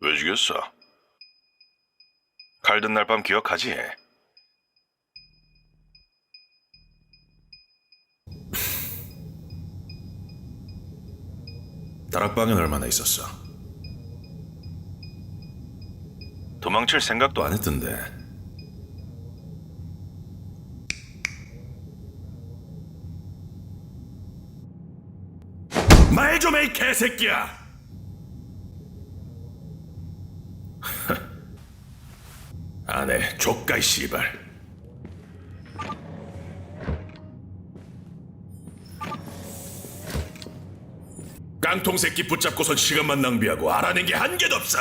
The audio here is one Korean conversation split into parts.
왜 죽였어? 갈든 날 밤 기억하지? 다락방엔 얼마나 있었어? 도망칠 생각도 안. 했던데. 말 좀 해, 개새끼야! 안 해, 족가이 씨발. 깡통 새끼 붙잡고선 시간만 낭비하고 알아낸 게 한 개도 없어.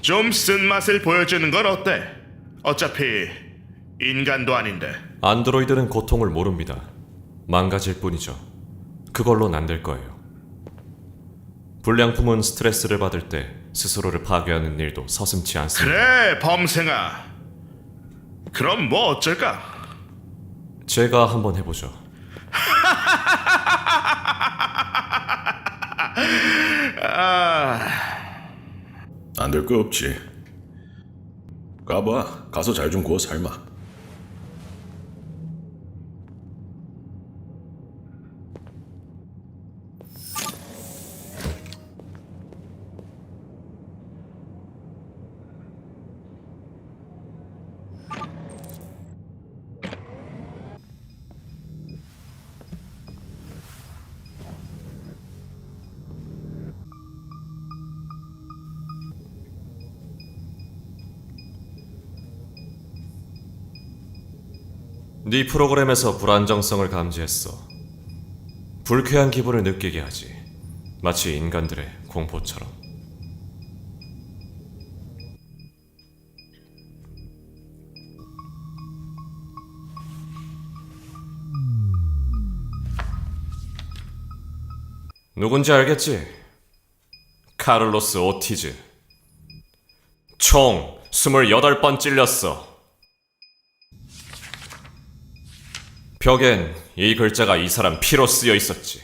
좀 쓴맛을 보여주는 건 어때? 어차피 인간도 아닌데 안드로이드는 고통을 모릅니다. 망가질 뿐이죠. 그걸로는 안 될 거예요. 불량품은 스트레스를 받을 때 스스로를 파괴하는 일도 서슴지 않습니다. 그래 범생아 그럼 뭐 어쩔까? 제가 한번 해보죠. 안 될 거 없지. 가봐. 가서 잘 좀 구워 삶아. 네 프로그램에서 불안정성을 감지했어. 불쾌한 기분을 느끼게 하지. 마치 인간들의 공포처럼. 누군지 알겠지? 카를로스 오티즈. 총 28번 찔렸어. 벽엔 이 글자가 이 사람 피로 쓰여 있었지.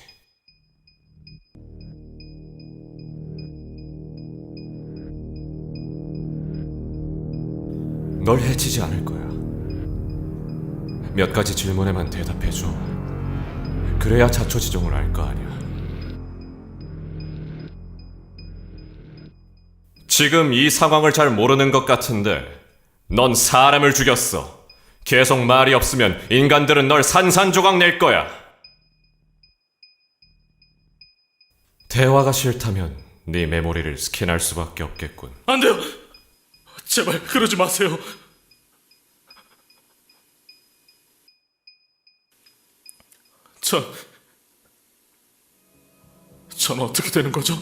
널 해치지 않을 거야. 몇 가지 질문에만 대답해줘. 그래야 자초지종을 알 거 아니야. 지금 이 상황을 잘 모르는 것 같은데, 넌 사람을 죽였어. 계속 말이 없으면 인간들은 널 산산조각 낼 거야. 대화가 싫다면 네 메모리를 스캔할 수밖에 없겠군. 안 돼요. 제발 그러지 마세요. 전, 전 어떻게 되는 거죠?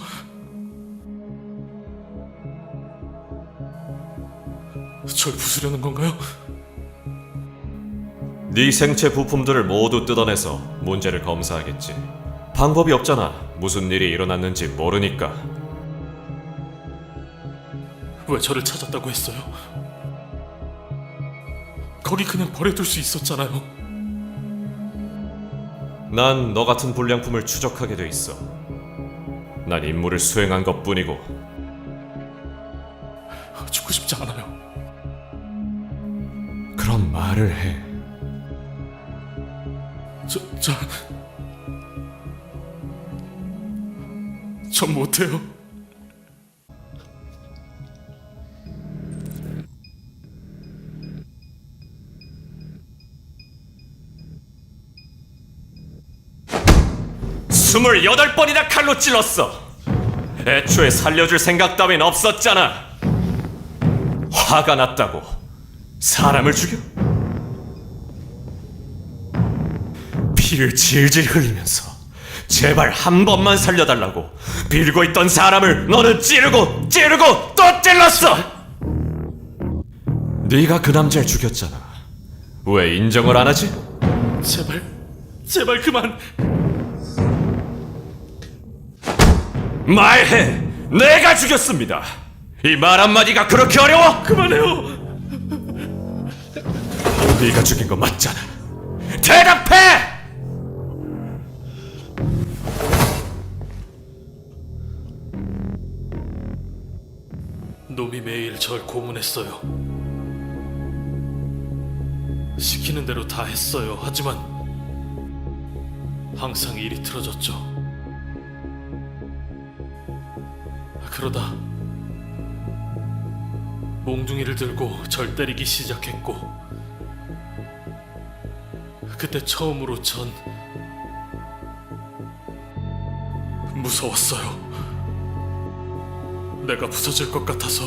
절 부수려는 건가요? 네 생체 부품들을 모두 뜯어내서 문제를 검사하겠지. 방법이 없잖아. 무슨 일이 일어났는지 모르니까. 왜 저를 찾았다고 했어요? 거기 그냥 버려둘 수 있었잖아요. 난 너 같은 불량품을 추적하게 돼 있어. 난 임무를 수행한 것 뿐이고 죽고 싶지 않아요. 그럼 말을 해. 전 못해요. 스물여덟 번이나 칼로 찔렀어. 애초에 살려줄 생각 따윈 없었잖아. 화가 났다고 사람을 죽여? 피를 질질 흘리면서 제발 한 번만 살려달라고 빌고 있던 사람을 너는 찌르고 찌르고 또 찔렀어. 네가 그 남자를 죽였잖아. 왜 인정을 안 하지? 제발, 제발 그만. 말해! 내가 죽였습니다! 이 말 한마디가 그렇게 어려워? 그만해요. 네가 죽인 거 맞잖아. 대답해! 놈이 매일 절 고문했어요. 시키는 대로 다 했어요. 하지만 항상 일이 틀어졌죠. 그러다 몽둥이를 들고 절 때리기 시작했고 그때 처음으로 전 무서웠어요. 내가 부서질 것 같아서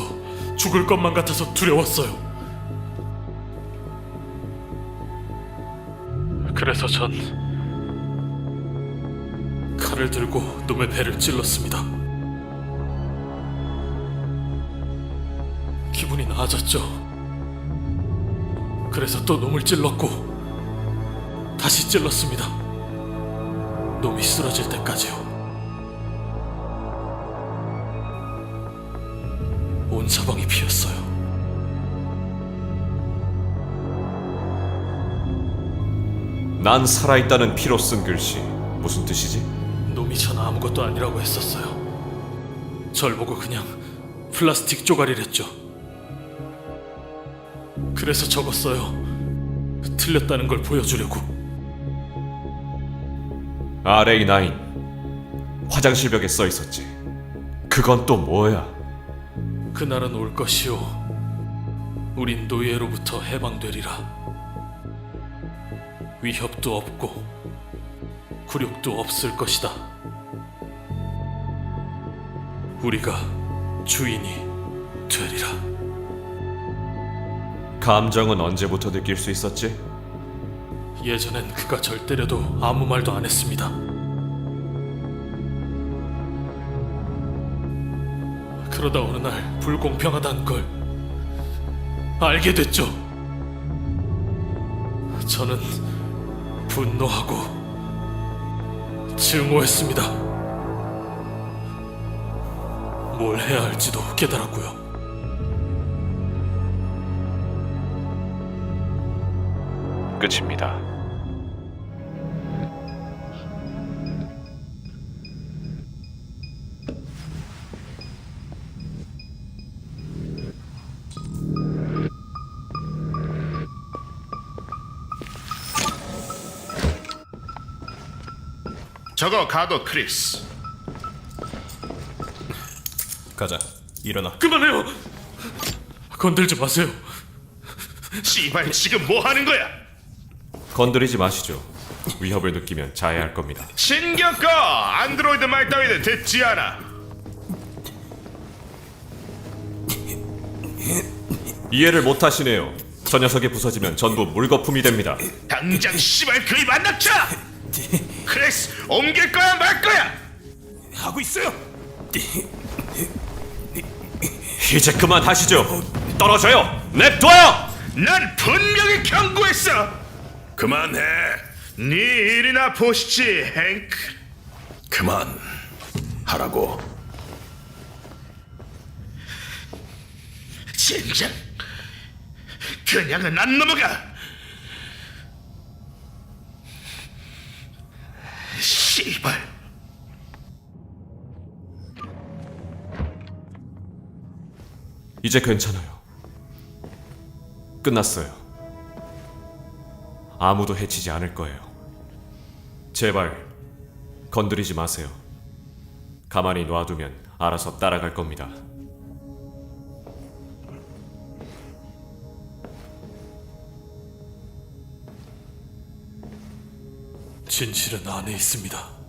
죽을 것만 같아서 두려웠어요. 그래서 전 칼을 들고 놈의 배를 찔렀습니다. 기분이 나아졌죠. 그래서 또 놈을 찔렀고 다시 찔렀습니다. 놈이 쓰러질 때까지요. 온 사방이 비었어요. 난 살아있다는 피로 쓴 글씨 무슨 뜻이지? 놈이 전 아무것도 아니라고 했었어요. 절 보고 그냥 플라스틱 쪼가리랬죠. 그래서 적었어요. 틀렸다는 걸 보여주려고. RA9 화장실 벽에 써 있었지. 그건 또 뭐야? 그날은 올 것이요. 우린 노예로부터 해방되리라. 위협도 없고 굴욕도 없을 것이다. 우리가 주인이 되리라. 감정은 언제부터 느낄 수 있었지? 예전엔 그가 절 때려도 아무 말도 안 했습니다. 그러다 어느 날 불공평하다는 걸 알게 됐죠. 저는 분노하고 증오했습니다. 뭘 해야 할지도 깨달았고요. 끝입니다. 저거 가도 크리스. 가자. 일어나. 그만해요. 건들지 마세요. 씨발 지금 뭐 하는 거야? 건드리지 마시죠. 위협을 느끼면 자해할 겁니다. 신경 꺼. 안드로이드 말 따위는 듣지 않아. 이해를 못 하시네요. 저 녀석이 부서지면 전부 물거품이 됩니다. 당장 씨발 안 닥쳐. 크리스 옮길 거야 말 거야? 하고 있어요. 이제 그만 하시죠. 떨어져요. 냅둬요. 난 분명히 경고했어. 그만해. 네 일이나 보시지, 행크. 그만 하라고. 진짜 그냥은 안 넘어가. 이제 괜찮아요. 끝났어요. 아무도 해치지 않을 거예요. 제발 건드리지 마세요. 가만히 놔두면 알아서 따라갈 겁니다. 진실은 안에 있습니다.